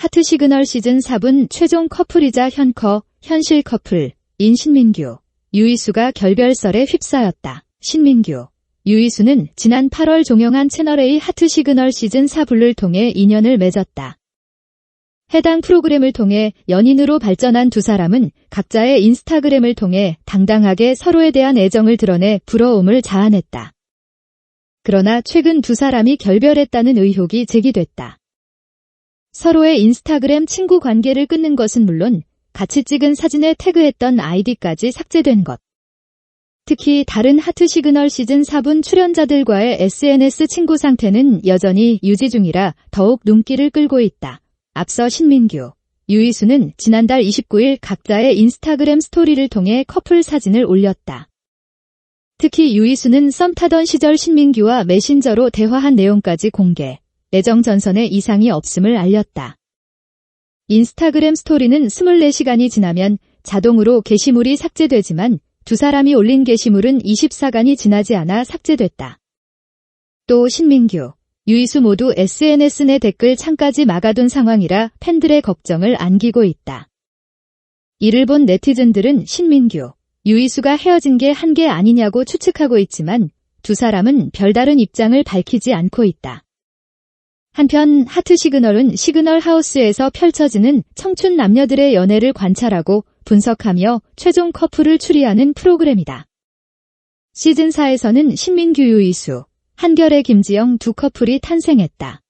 하트 시그널 시즌 4분 최종 커플이자 현커, 현실 커플, 인 신민규, 유이수가 결별설에 휩싸였다. 신민규, 유이수는 지난 8월 종영한 채널A 하트 시그널 시즌 4불을 통해 인연을 맺었다. 해당 프로그램을 통해 연인으로 발전한 두 사람은 각자의 인스타그램을 통해 당당하게 서로에 대한 애정을 드러내 부러움을 자아냈다. 그러나 최근 두 사람이 결별했다는 의혹이 제기됐다. 서로의 인스타그램 친구 관계를 끊는 것은 물론 같이 찍은 사진에 태그했던 아이디까지 삭제된 것. 특히 다른 하트 시그널 시즌 4분 출연자들과의 SNS 친구 상태는 여전히 유지 중이라 더욱 눈길을 끌고 있다. 앞서 신민규, 유이수는 지난달 29일 각자의 인스타그램 스토리를 통해 커플 사진을 올렸다. 특히 유이수는 썸 타던 시절 신민규와 메신저로 대화한 내용까지 공개, 애정 전선에 이상이 없음을 알렸다. 인스타그램 스토리는 24시간이 지나면 자동으로 게시물이 삭제되지만 두 사람이 올린 게시물은 24간이 지나지 않아 삭제됐다. 또 신민규, 유이수 모두 SNS 내 댓글 창까지 막아둔 상황이라 팬들의 걱정을 안기고 있다. 이를 본 네티즌들은 신민규, 유이수가 헤어진 게 한 게 아니냐고 추측하고 있지만 두 사람은 별다른 입장을 밝히지 않고 있다. 한편 하트 시그널은 시그널 하우스에서 펼쳐지는 청춘 남녀들의 연애를 관찰하고 분석하며 최종 커플을 추리하는 프로그램이다. 시즌4에서는 신민규 유이수, 한결의 김지영 두 커플이 탄생했다.